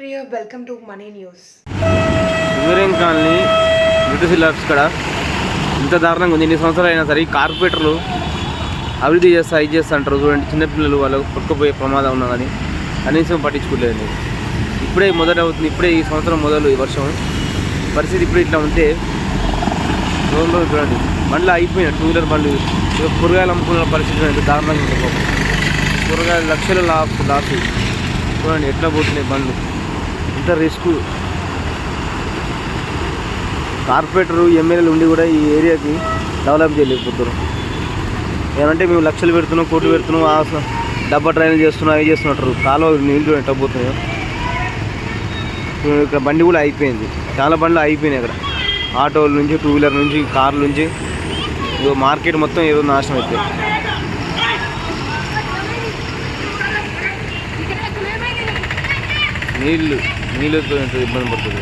Welcome to money news engineering colony British labs ఇక్కడ ఇంత దారుణంగా ఉంది. ఎన్ని సంవత్సరాలు అయినా సరే కార్పొరేటర్లు అభివృద్ధి చేస్తా ఇది చేస్తా అంటారు. చూడండి చిన్నపిల్లలు వాళ్ళకు కొట్టుకుపోయే ప్రమాదం ఉన్నా కానీ కనీసం పట్టించుకోలేదు ఇప్పుడే మొదట అవుతుంది. ఇప్పుడే ఈ సంవత్సరం మొదలు ఈ వర్షం. పరిస్థితి ఇప్పుడు ఇట్లా ఉంటే రోజులో చూడండి బండ్లు అయిపోయిన టూ వీలర్ బండ్లు. కూరగాయలు అమ్ముకున్న పరిస్థితి ఎంత దారుణంగా ఉంది. కూరగాయలు లక్షల లాస్ లాస్ చూడండి ఎట్లా పోతున్నాయి బండ్లు. ఇంత రిస్క్. కార్పొరేటర్ ఎమ్మెల్యేలు ఉండి కూడా ఈ ఏరియాకి డెవలప్ చేయలేకపోతున్నారు. ఏమంటే మేము లక్షలు పెడుతున్నాం కోట్లు పెడుతున్నాం డబ్బా ట్రైన్ చేస్తున్నాం అవి చేస్తున్నట్టు కాలువ నీళ్ళు ఎట్లా ఇక్కడ బండి కూడా అయిపోయింది. చాలా బండ్లు అయిపోయినాయి అక్కడ. ఆటోల నుంచి టూ వీలర్ నుంచి కార్ల నుంచి. మార్కెట్ మొత్తం ఏదో నాశనం అయిపోయింది. నీళ్ళు నీళ్ళతో ఇబ్బంది పడుతుంది.